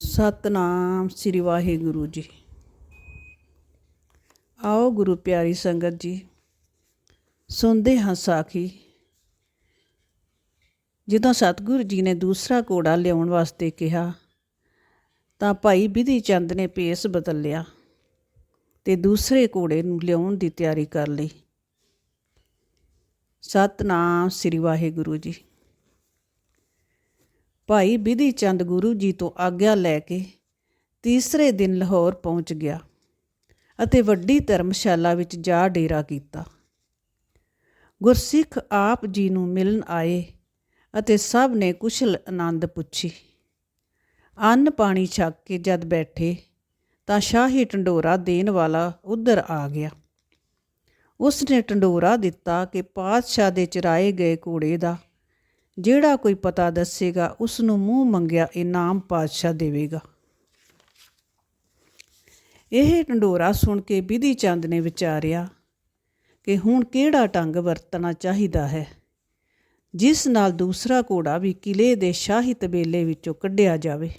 ਸਤਨਾਮ ਸ੍ਰੀ ਵਾਹਿਗੁਰੂ ਜੀ। ਆਓ ਗੁਰੂ ਪਿਆਰੀ ਸੰਗਤ ਜੀ, ਸੁਣਦੇ ਹਾਂ ਸਾਖੀ। ਜਦੋਂ ਸਤਿਗੁਰੂ ਜੀ ਨੇ ਦੂਸਰਾ ਘੋੜਾ ਲਿਆਉਣ ਵਾਸਤੇ ਕਿਹਾ, ਤਾਂ ਭਾਈ ਬਿਧੀ ਚੰਦ ਨੇ ਪੇਸ ਬਦਲ ਲਿਆ ਤੇ ਦੂਸਰੇ ਘੋੜੇ ਨੂੰ ਲਿਆਉਣ ਦੀ ਤਿਆਰੀ ਕਰ ਲਈ। ਸਤਨਾਮ ਸ੍ਰੀ ਵਾਹਿਗੁਰੂ ਜੀ। ਭਾਈ ਬਿਧੀ ਚੰਦ ਗੁਰੂ ਜੀ ਤੋਂ ਆਗਿਆ ਲੈ ਕੇ ਤੀਸਰੇ ਦਿਨ ਲਾਹੌਰ ਪਹੁੰਚ ਗਿਆ ਅਤੇ ਵੱਡੀ ਧਰਮਸ਼ਾਲਾ ਵਿੱਚ ਜਾ ਡੇਰਾ ਕੀਤਾ। ਗੁਰਸਿੱਖ ਆਪ ਜੀ ਨੂੰ ਮਿਲਣ ਆਏ ਅਤੇ ਸਭ ਨੇ ਕੁਸ਼ਲ ਆਨੰਦ ਪੁੱਛੀ। ਅੰਨ ਪਾਣੀ ਛਕ ਕੇ ਜਦ ਬੈਠੇ ਤਾਂ ਸ਼ਾਹੀ ਢੰਡੋਰਾ ਦੇਣ ਵਾਲਾ ਉਧਰ ਆ ਗਿਆ। ਉਸ ਨੇ ਢੰਡੋਰਾ ਦਿੱਤਾ ਕਿ ਪਾਤਸ਼ਾਹ ਦੇ ਚਰਾਏ ਗਏ ਘੋੜੇ ਦਾ ਜਿਹੜਾ ਕੋਈ ਪਤਾ ਦੱਸੇਗਾ ਉਸ ਨੂੰ ਮੂੰਹ ਮੰਗਿਆ ਇਨਾਮ ਪਾਤਸ਼ਾਹ ਦੇਵੇਗਾ। ਇਹ ਢੰਡੋਰਾ ਸੁਣ ਕੇ ਬਿਧੀ ਚੰਦ ਨੇ ਵਿਚਾਰਿਆ ਕਿ ਹੁਣ ਕਿਹੜਾ ਢੰਗ ਵਰਤਣਾ ਚਾਹੀਦਾ ਹੈ? ਜਿਸ ਨਾਲ ਦੂਸਰਾ ਘੋੜਾ ਵੀ ਕਿਲੇ ਦੇ ਸ਼ਾਹੀ ਤਬੇਲੇ ਵਿੱਚੋਂ ਕੱਢਿਆ ਜਾਵੇ।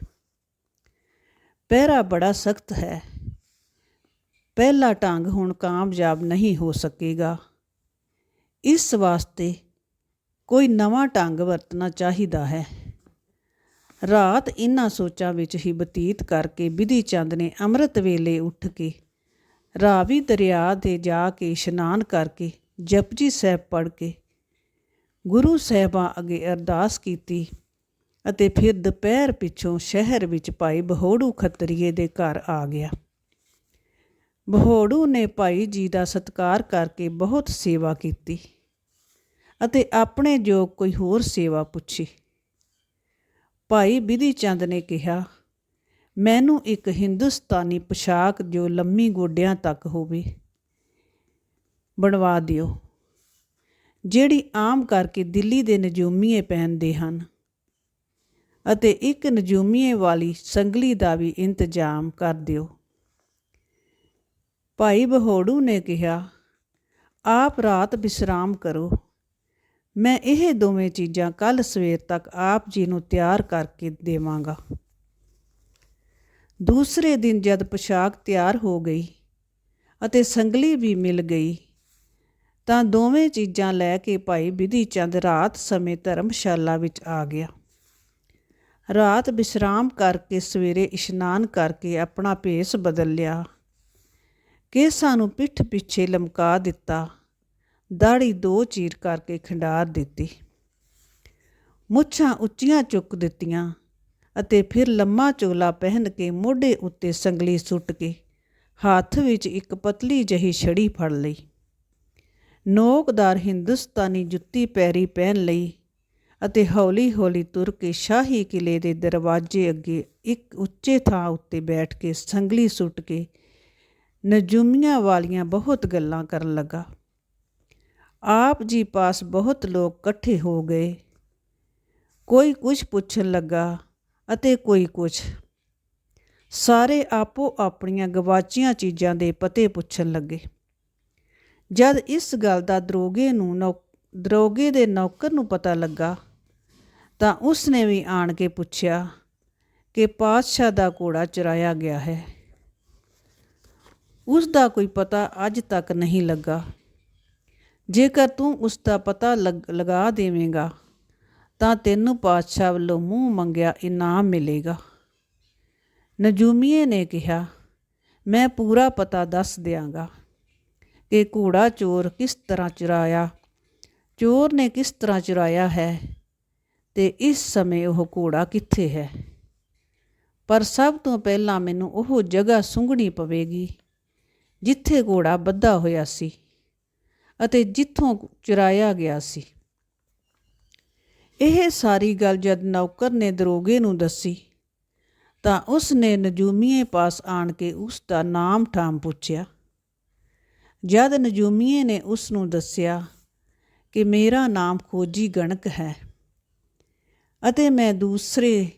ਪਹਿਰਾ ਬੜਾ ਸਖਤ ਹੈ। ਪਹਿਲਾ ਢੰਗ ਹੁਣ ਕਾਮਯਾਬ ਨਹੀਂ ਹੋ ਸਕੇਗਾ। ਇਸ ਵਾਸਤੇ ਕੋਈ ਨਵਾਂ ਢੰਗ ਵਰਤਣਾ ਚਾਹੀਦਾ ਹੈ। ਰਾਤ ਇਨ੍ਹਾਂ ਸੋਚਾਂ ਵਿੱਚ ਹੀ ਬਤੀਤ ਕਰਕੇ ਬਿਧੀ ਚੰਦ ਨੇ ਅੰਮ੍ਰਿਤ ਵੇਲੇ ਉੱਠ ਕੇ ਰਾਵੀ ਦਰਿਆ ਤੇ ਜਾ ਕੇ ਇਸ਼ਨਾਨ ਕਰਕੇ ਜਪਜੀ ਸਾਹਿਬ ਪੜ੍ਹ ਕੇ ਗੁਰੂ ਸਾਹਿਬਾਂ ਅੱਗੇ ਅਰਦਾਸ ਕੀਤੀ ਅਤੇ ਫਿਰ ਦੁਪਹਿਰ ਪਿੱਛੋਂ ਸ਼ਹਿਰ ਵਿੱਚ ਭਾਈ ਬਹੋੜੂ ਖੱਤਰੀਏ ਦੇ ਘਰ ਆ ਗਿਆ। ਬਹੋੜੂ ਨੇ ਭਾਈ ਜੀ ਦਾ ਸਤਿਕਾਰ ਕਰਕੇ ਬਹੁਤ ਸੇਵਾ ਕੀਤੀ। ਅਤੇ ਆਪਣੇ ਜੋ ਕੋਈ ਹੋਰ ਸੇਵਾ ਪੁੱਛੀ। ਭਾਈ ਬਿਧੀ ਚੰਦ ਨੇ ਕਿਹਾ, ਮੈਨੂੰ ਇੱਕ ਹਿੰਦੁਸਤਾਨੀ ਪੋਸ਼ਾਕ ਜੋ ਲੰਮੀ ਗੋਡਿਆਂ ਤੱਕ ਹੋਵੇ, ਬਣਵਾ ਦਿਓ, ਜਿਹੜੀ ਆਮ ਕਰਕੇ ਦਿੱਲੀ ਦੇ ਨਜੂਮੀਏ ਪਹਿਨਦੇ ਹਨ ਅਤੇ ਇੱਕ ਨਜੂਮੀਏ ਵਾਲੀ ਸੰਗਲੀ ਦਾ ਵੀ ਇੰਤਜ਼ਾਮ ਕਰ ਦਿਓ। ਭਾਈ ਬਹੋੜੂ ਨੇ ਕਿਹਾ, ਆਪ ਰਾਤ ਵਿਸਰਾਮ ਕਰੋ ਮੈਂ ਇਹ ਦੋਵੇਂ ਚੀਜ਼ਾਂ ਕੱਲ ਸਵੇਰ ਤੱਕ ਆਪ ਜੀ ਨੂੰ ਤਿਆਰ ਕਰਕੇ ਦੇਵਾਂਗਾ। ਦੂਸਰੇ ਦਿਨ ਜਦ ਪੋਸ਼ਾਕ ਤਿਆਰ ਹੋ ਗਈ ਅਤੇ ਸੰਗਲੀ ਵੀ ਮਿਲ ਗਈ, ਤਾਂ ਦੋਵੇਂ ਚੀਜ਼ਾਂ ਲੈ ਕੇ ਭਾਈ ਵਿਧੀ ਚੰਦ ਰਾਤ ਸਮੇਂ ਧਰਮਸ਼ਾਲਾ ਵਿੱਚ ਆ ਗਿਆ। ਰਾਤ ਵਿਸ਼ਰਾਮ ਕਰਕੇ ਸਵੇਰੇ ਇਸ਼ਨਾਨ ਕਰਕੇ ਆਪਣਾ ਭੇਸ ਬਦਲ ਲਿਆ। ਕੇਸਾਂ ਨੂੰ ਪਿੱਠ ਪਿੱਛੇ ਲਮਕਾ ਦਿੱਤਾ। ਦਾੜੀ ਦੋ ਚੀਰ ਕਰਕੇ ਖੰਡਾਰ ਦਿੱਤੀ। ਮੁੱਛਾਂ ਉੱਚੀਆਂ ਚੁੱਕ ਦਿੱਤੀਆਂ ਅਤੇ ਫਿਰ ਲੰਮਾ ਚੋਲਾ ਪਹਿਨ ਕੇ ਮੋਢੇ ਉੱਤੇ ਸੰਗਲੀ ਸੁੱਟ ਕੇ ਹੱਥ ਵਿੱਚ ਇੱਕ ਪਤਲੀ ਜਹੀ ਛੜੀ ਫੜ ਲਈ। ਨੋਕਦਾਰ ਹਿੰਦੁਸਤਾਨੀ ਜੁੱਤੀ ਪੈਰੀ ਪਹਿਨ ਲਈ ਅਤੇ ਹੌਲੀ-ਹੌਲੀ ਤੁਰ ਕੇ ਸ਼ਾਹੀ ਕਿਲੇ ਦੇ ਦਰਵਾਜ਼ੇ ਅੱਗੇ ਇੱਕ ਉੱਚੇ ਥਾਂ ਉੱਤੇ ਬੈਠ ਕੇ ਸੰਗਲੀ ਸੁੱਟ ਕੇ ਨਜੂਮੀਆਂ ਵਾਲੀਆਂ ਬਹੁਤ ਗੱਲਾਂ ਕਰਨ ਲੱਗਾ। ਆਪ ਜੀ ਪਾਸ ਬਹੁਤ ਲੋਕ ਇਕੱਠੇ ਹੋ ਗਏ। ਕੋਈ ਕੁਝ ਪੁੱਛਣ ਲੱਗਾ ਅਤੇ ਕੋਈ ਕੁਝ ਸਾਰੇ ਆਪੋ ਆਪਣੀਆਂ ਗਵਾਚੀਆਂ ਚੀਜ਼ਾਂ ਦੇ ਪਤੇ ਪੁੱਛਣ ਲੱਗੇ। ਜਦ ਇਸ ਗੱਲ ਦਾ ਦਰੋਗੇ ਨੂੰ ਦਰੋਗੇ ਦੇ ਨੌਕਰ ਨੂੰ ਪਤਾ ਲੱਗਾ, ਤਾਂ ਉਸ ਨੇ ਵੀ ਆਣ ਕੇ ਪੁੱਛਿਆ ਕਿ ਪਾਤਸ਼ਾਹ ਦਾ ਘੋੜਾ ਚੁਰਾਇਆ ਗਿਆ ਹੈ। ਉਸ ਦਾ ਕੋਈ ਪਤਾ ਅੱਜ ਤੱਕ ਨਹੀਂ ਲੱਗਾ। ਜੇਕਰ ਤੂੰ ਉਸ ਦਾ ਪਤਾ ਲਗਾ ਦੇਵੇਂਗਾ, ਤਾਂ ਤੈਨੂੰ ਪਾਤਸ਼ਾਹ ਵੱਲੋਂ ਮੂੰਹ ਮੰਗਿਆ ਇਨਾਮ ਮਿਲੇਗਾ। ਨਜੂਮੀਏ ਨੇ ਕਿਹਾ, ਮੈਂ ਪੂਰਾ ਪਤਾ ਦੱਸ ਦਿਆਂਗਾ ਕਿ ਘੋੜਾ ਚੋਰ ਕਿਸ ਤਰ੍ਹਾਂ ਚੁਰਾਇਆ, ਚੋਰ ਨੇ ਕਿਸ ਤਰ੍ਹਾਂ ਚੁਰਾਇਆ ਹੈ ਤੇ ਇਸ ਸਮੇਂ ਉਹ ਘੋੜਾ ਕਿੱਥੇ ਹੈ। ਪਰ ਸਭ ਤੋਂ ਪਹਿਲਾਂ ਮੈਨੂੰ ਉਹ ਜਗ੍ਹਾ ਸੁੰਘਣੀ ਪਵੇਗੀ ਜਿੱਥੇ ਘੋੜਾ ਬੱਧਾ ਹੋਇਆ ਸੀ। ਅਤੇ ਜਿੱਥੋਂ ਚੁਰਾਇਆ ਗਿਆ ਸੀ। ਇਹ ਸਾਰੀ ਗੱਲ ਜਦ ਨੌਕਰ ਨੇ ਦਰੋਗੇ ਨੂੰ ਦੱਸੀ, ਤਾਂ ਉਸ ਨੇ ਨਜੂਮੀਏ ਪਾਸ ਆਣ ਕੇ ਉਸ ਦਾ ਨਾਮ ਠਾਮ ਪੁੱਛਿਆ। ਜਦ ਨਜੂਮੀਏ ਨੇ ਉਸ ਨੂੰ ਦੱਸਿਆ ਕਿ ਮੇਰਾ ਨਾਮ ਖੋਜੀ ਗਣਕ ਹੈ ਅਤੇ ਮੈਂ ਦੂਸਰੇ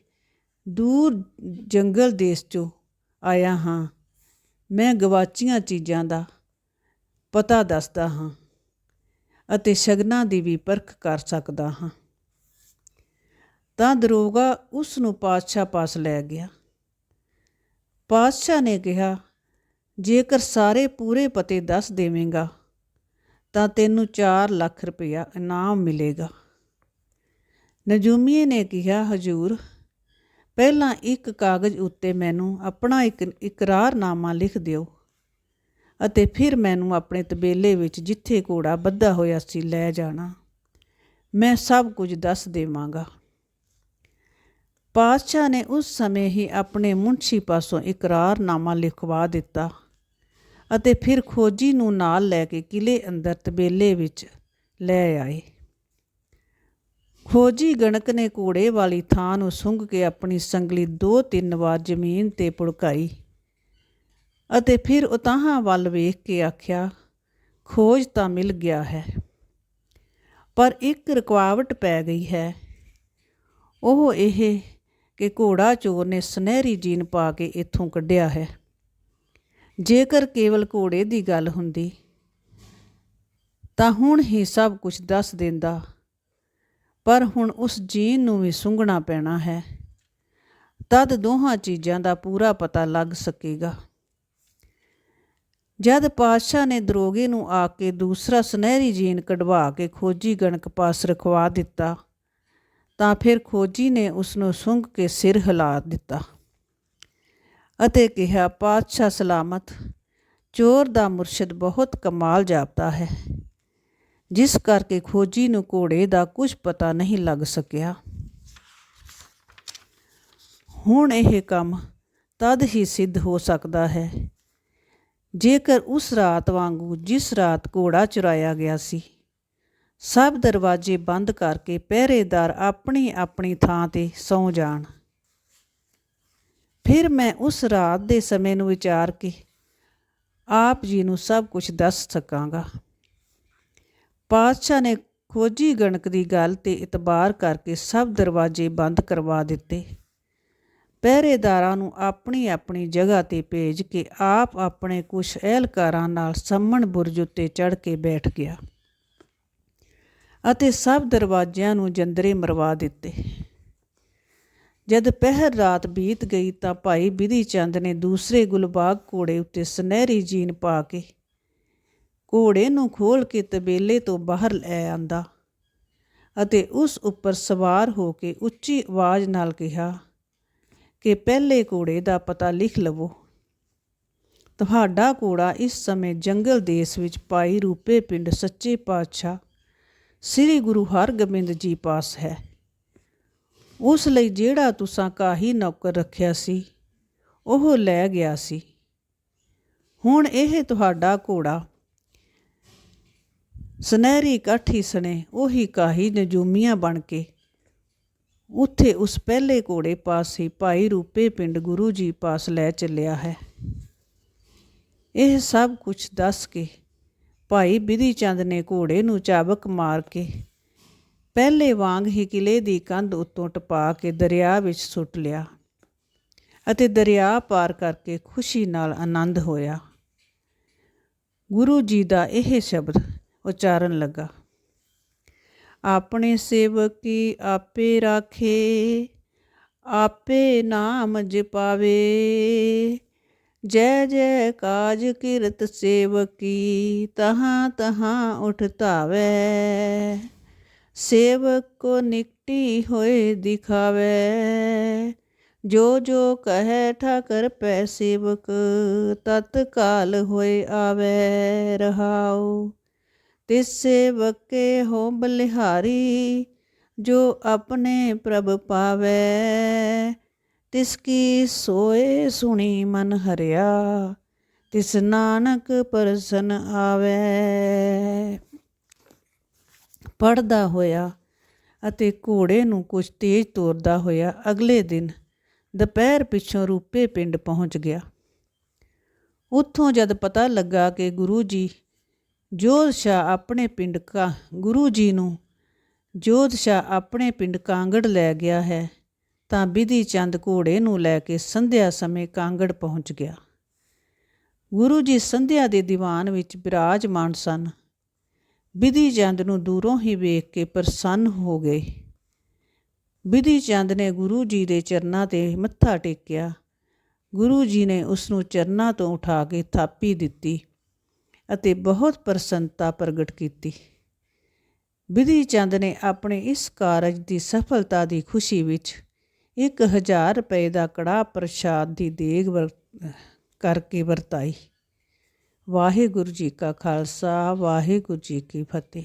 ਦੂਰ ਜੰਗਲ ਦੇਸ਼ ਚੋਂ ਆਇਆ ਹਾਂ, ਮੈਂ ਗਵਾਚੀਆਂ ਚੀਜ਼ਾਂ ਦਾ ਪਤਾ ਦੱਸਦਾ ਹਾਂ। ਅਤੇ ਸ਼ਗਨਾਂ ਦੀ ਵੀ ਪਰਖ ਕਰ ਸਕਦਾ ਹਾਂ। ਤਾਂ ਦਰੋਗਾ ਉਸ ਨੂੰ ਪਾਤਸ਼ਾਹ ਪਾਸ ਲੈ ਗਿਆ। ਪਾਤਸ਼ਾਹ ਨੇ ਕਿਹਾ, ਜੇਕਰ ਸਾਰੇ ਪੂਰੇ ਪਤੇ ਦੱਸ ਦੇਵੇਂਗਾ, ਤਾਂ ਤੈਨੂੰ 4 ਲੱਖ ਰੁਪਇਆ ਇਨਾਮ ਮਿਲੇਗਾ। ਨਜੂਮੀਏ ਨੇ ਕਿਹਾ, ਹਜੂਰ, ਪਹਿਲਾਂ ਇੱਕ ਕਾਗਜ਼ ਉੱਤੇ ਮੈਨੂੰ ਆਪਣਾ ਇੱਕ ਇਕਰਾਰਨਾਮਾ ਲਿਖ ਦਿਓ। ਅਤੇ ਫਿਰ ਮੈਨੂੰ ਆਪਣੇ ਤਬੇਲੇ ਵਿੱਚ ਜਿੱਥੇ ਘੋੜਾ ਬੱਧਾ ਹੋਇਆ ਸੀ ਲੈ ਜਾਣਾ। ਮੈਂ ਸਭ ਕੁਝ ਦੱਸ ਦੇਵਾਂਗਾ। ਪਾਤਸ਼ਾਹ ਨੇ ਉਸ ਸਮੇਂ ਹੀ ਆਪਣੇ ਮੁਨਸ਼ੀ ਪਾਸੋਂ ਇਕਰਾਰਨਾਮਾ ਲਿਖਵਾ ਦਿੱਤਾ ਅਤੇ ਫਿਰ ਖੋਜੀ ਨੂੰ ਨਾਲ ਲੈ ਕੇ ਕਿਲੇ ਅੰਦਰ ਤਬੇਲੇ ਵਿੱਚ ਲੈ ਆਏ। ਖੋਜੀ ਗਣਕ ਨੇ ਘੋੜੇ ਵਾਲੀ ਥਾਂ ਨੂੰ ਸੁੰਘ ਕੇ ਆਪਣੀ ਸੰਗਲੀ ਦੋ ਤਿੰਨ ਵਾਰ ਜ਼ਮੀਨ ਤੇ ਪੁੜਕਾਈ। ਅਤੇ ਫਿਰ ਉਤਾਹਾਂ ਵੱਲ ਵੇਖ ਕੇ ਆਖਿਆ, ਖੋਜ ਤਾਂ ਮਿਲ ਗਿਆ ਹੈ, ਪਰ ਇੱਕ ਰੁਕਾਵਟ ਪੈ ਗਈ ਹੈ ਉਹ ਇਹ ਕਿ ਘੋੜਾ ਚੋਰ ਨੇ ਸੁਨਹਿਰੀ ਜੀਨ ਪਾ ਕੇ ਇੱਥੋਂ ਕੱਢਿਆ ਹੈ। ਜੇਕਰ ਕੇਵਲ ਘੋੜੇ ਦੀ ਗੱਲ ਹੁੰਦੀ, ਤਾਂ ਹੁਣ ਹੀ ਸਭ ਕੁਝ ਦੱਸ ਦਿੰਦਾ, ਪਰ ਹੁਣ ਉਸ ਜੀਨ ਨੂੰ ਵੀ ਸੁੰਘਣਾ ਪੈਣਾ ਹੈ। ਤਦ ਦੋਹਾਂ ਚੀਜ਼ਾਂ ਦਾ ਪੂਰਾ ਪਤਾ ਲੱਗ ਸਕੇਗਾ। ਜਦ ਪਾਤਸ਼ਾਹ ਨੇ ਦਰੋਗੇ ਨੂੰ ਆ ਕੇ ਦੂਸਰਾ ਸੁਨਹਿਰੀ ਜੀਨ ਕਢਵਾ ਕੇ ਖੋਜੀ ਗਣਕ ਪਾਸ ਰਖਵਾ ਦਿੱਤਾ, ਤਾਂ ਫਿਰ ਖੋਜੀ ਨੇ ਉਸ ਨੂੰ ਸੁੰਘ ਕੇ ਸਿਰ ਹਿਲਾ ਦਿੱਤਾ ਅਤੇ ਕਿਹਾ, ਪਾਤਸ਼ਾਹ ਸਲਾਮਤ, ਚੋਰ ਦਾ ਮੁਰਸ਼ਿਦ ਬਹੁਤ ਕਮਾਲ ਜਾਪਦਾ ਹੈ। ਜਿਸ ਕਰਕੇ ਖੋਜੀ ਨੂੰ ਘੋੜੇ ਦਾ ਕੁਝ ਪਤਾ ਨਹੀਂ ਲੱਗ ਸਕਿਆ। ਹੁਣ ਇਹ ਕੰਮ ਤਦ ਹੀ ਸਿੱਧ ਹੋ ਸਕਦਾ ਹੈ ਜੇਕਰ ਉਸ ਰਾਤ ਵਾਂਗੂ ਜਿਸ ਰਾਤ ਘੋੜਾ ਚੁਰਾਇਆ ਗਿਆ ਸੀ, ਸਭ ਦਰਵਾਜ਼ੇ ਬੰਦ ਕਰਕੇ ਪਹਿਰੇਦਾਰ ਆਪਣੀ ਆਪਣੀ ਥਾਂ ਤੇ ਸੌ ਜਾਣ। ਫਿਰ ਮੈਂ ਉਸ ਰਾਤ ਦੇ ਸਮੇਂ ਨੂੰ ਵਿਚਾਰ ਕੇ ਆਪ ਜੀ ਨੂੰ ਸਭ ਕੁਝ ਦੱਸ ਸਕਾਂਗਾ। ਪਾਤਸ਼ਾਹ ਨੇ ਖੋਜੀ ਗਣਕ ਦੀ ਗੱਲ ਤੇ ਇਤਬਾਰ ਕਰਕੇ ਸਭ ਦਰਵਾਜ਼ੇ ਬੰਦ ਕਰਵਾ ਦਿੱਤੇ। ਪਹਿਰੇਦਾਰਾਂ ਨੂੰ ਆਪਣੀ ਆਪਣੀ ਜਗ੍ਹਾ ਤੇ ਭੇਜ ਕੇ ਆਪ ਆਪਣੇ ਕੁਝ ਅਹਿਲਕਾਰਾਂ ਨਾਲ ਸੰਮਣ ਬੁਰਜ ਉੱਤੇ ਚੜ੍ਹ ਕੇ ਬੈਠ ਗਿਆ ਅਤੇ ਸਭ ਦਰਵਾਜ਼ਿਆਂ ਨੂੰ ਜੰਦਰੇ ਮਰਵਾ ਦਿੱਤੇ। ਜਦ ਪਹਿਰ ਰਾਤ ਬੀਤ ਗਈ ਤਾਂ ਭਾਈ ਬਿਧੀ ਚੰਦ ਨੇ ਦੂਸਰੇ ਗੁਲਬਾਗ ਘੋੜੇ ਉੱਤੇ ਸੁਨਹਿਰੀ ਜੀਨ ਪਾ ਕੇ ਘੋੜੇ ਨੂੰ ਖੋਲ ਕੇ ਤਬੇਲੇ ਤੋਂ ਬਾਹਰ ਲੈ ਆਂਦਾ ਅਤੇ ਉਸ ਉੱਪਰ ਸਵਾਰ ਹੋ ਕੇ ਉੱਚੀ ਆਵਾਜ਼ ਨਾਲ ਕਿਹਾ ਕਿ ਪਹਿਲੇ ਘੋੜੇ ਦਾ ਪਤਾ ਲਿਖ ਲਵੋ। ਤੁਹਾਡਾ ਘੋੜਾ ਇਸ ਸਮੇਂ ਜੰਗਲ ਦੇਸ਼ ਵਿੱਚ ਪਾਈ ਰੂਪੇ ਪਿੰਡ ਸੱਚੇ ਪਾਤਸ਼ਾਹ ਸ੍ਰੀ ਗੁਰੂ ਹਰਗੋਬਿੰਦ ਜੀ ਪਾਸ ਹੈ। ਉਸ ਲਈ ਜਿਹੜਾ ਤੁਸੀਂ ਕਾਹੀ ਨੌਕਰ ਰੱਖਿਆ ਸੀ, ਉਹ ਲੈ ਗਿਆ ਸੀ। ਹੁਣ ਇਹ ਤੁਹਾਡਾ ਘੋੜਾ ਸੁਨਹਿਰੀ ਕਾਠੀ ਸਣੇ ਉਹੀ ਕਾਹੀ ਨਜੂਮੀਆਂ ਬਣ ਕੇ ਉੱਥੇ ਉਸ ਪਹਿਲੇ ਘੋੜੇ ਪਾਸ ਹੀ ਭਾਈ ਰੂਪੇ ਪਿੰਡ ਗੁਰੂ ਜੀ ਪਾਸ ਲੈ ਚੱਲਿਆ ਹੈ। ਇਹ ਸਭ ਕੁਝ ਦੱਸ ਕੇ ਭਾਈ ਬਿਧੀ ਚੰਦ ਨੇ ਘੋੜੇ ਨੂੰ ਚਾਬਕ ਮਾਰ ਕੇ ਪਹਿਲੇ ਵਾਂਗ ਹੀ ਕਿਲੇ ਦੀ ਕੰਧ ਉੱਤੋਂ ਟਪਾ ਕੇ ਦਰਿਆ ਵਿੱਚ ਸੁੱਟ ਲਿਆ ਅਤੇ ਦਰਿਆ ਪਾਰ ਕਰਕੇ ਖੁਸ਼ੀ ਨਾਲ ਆਨੰਦ ਹੋਇਆ। ਗੁਰੂ ਜੀ ਦਾ ਇਹ ਸ਼ਬਦ ਉਚਾਰਨ ਲੱਗਾ। ਆਪਣੇ ਸੇਵਕੀ ਆਪੇ ਰਾਖੇ, ਆਪੇ ਨਾਮ ਜਪਾਵੇ। ਜੈ ਜੈ ਕਾਜ ਕਿਰਤ ਸੇਵਕੀ, ਤਹਾਂ ਤਹਾਂ ਉਠ ਧਾਵੇ। ਸੇਵਕ ਕੋ ਨਿਕਟੀ ਹੋਏ ਦਿਖਾਵੇ। ਜੋ ਜੋ ਕਹੈ ਠਾਕਰ ਪੈ ਸੇਵਕ ਤਤ ਕਾਲ ਹੋਏ ਆਵੇ। ਰਹਾਉ ਤਿਸ ਸੇਵਕ ਕੇ ਹੋ ਬਲਿਹਾਰੀ, ਜੋ ਆਪਣੇ ਪ੍ਰਭ ਪਾਵੇ। ਤਿਸ ਕੀ ਸੋਏ ਸੁਣੀ ਮਨ ਹਰਿਆ, ਤਿਸ ਨਾਨਕ ਪਰਸਨ ਆਵੇ। ਪੜਦਾ ਹੋਇਆ ਅਤੇ ਘੋੜੇ ਨੂੰ ਕੁਝ ਤੇਜ਼ ਤੋਰਦਾ ਹੋਇਆ ਅਗਲੇ ਦਿਨ ਦੁਪਹਿਰ ਪਿੱਛੋਂ ਰੂਪੇ ਪਿੰਡ ਪਹੁੰਚ ਗਿਆ। ਉੱਥੋਂ ਜਦ ਪਤਾ ਲੱਗਾ ਕਿ ਗੁਰੂ ਜੀ ਜੋਧਸ਼ਾ ਆਪਣੇ ਪਿੰਡ ਕਾ ਗੁਰੂ ਜੀ ਨੂੰ ਜੋਧਸ਼ਾ ਆਪਣੇ ਪਿੰਡ ਕਾਂਗੜ ਲੈ ਗਿਆ ਹੈ, ਤਾਂ ਬਿਧੀ ਚੰਦ ਘੋੜੇ ਨੂੰ ਲੈ ਕੇ ਸੰਧਿਆ ਸਮੇਂ ਕਾਂਗੜ ਪਹੁੰਚ ਗਿਆ। ਗੁਰੂ ਜੀ ਸੰਧਿਆ ਦੇ ਦੀਵਾਨ ਵਿੱਚ ਬਿਰਾਜਮਾਨ ਸਨ। ਬਿਧੀ ਚੰਦ ਨੂੰ ਦੂਰੋਂ ਹੀ ਵੇਖ ਕੇ ਪ੍ਰਸੰਨ ਹੋ ਗਏ। ਬਿਧੀ ਚੰਦ ਨੇ ਗੁਰੂ ਜੀ ਦੇ ਚਰਨਾਂ ਤੇ ਮੱਥਾ ਟੇਕਿਆ। ਗੁਰੂ ਜੀ ਨੇ ਉਸ ਨੂੰ ਚਰਨਾਂ ਤੋਂ ਉਠਾ ਕੇ ਥਾਪੀ ਦਿੱਤੀ। ਅਤੇ ਬਹੁਤ ਪ੍ਰਸੰਨਤਾ ਪ੍ਰਗਟ ਕੀਤੀ। ਵਿਧੀ ਚੰਦ ਨੇ ਆਪਣੇ ਇਸ ਕਾਰਜ ਦੀ ਸਫਲਤਾ ਦੀ ਖੁਸ਼ੀ ਵਿੱਚ 1000 ਰੁਪਏ ਦਾ ਕੜਾ ਪ੍ਰਸ਼ਾਦ ਦੀ ਦੇਗ ਵਰ, ਕਰਕੇ ਵਰਤਾਈ। ਵਾਹਿਗੁਰੂ ਜੀ ਕਾ ਖਾਲਸਾ, ਵਾਹਿਗੁਰੂ ਜੀ ਕੀ ਫਤਿਹ।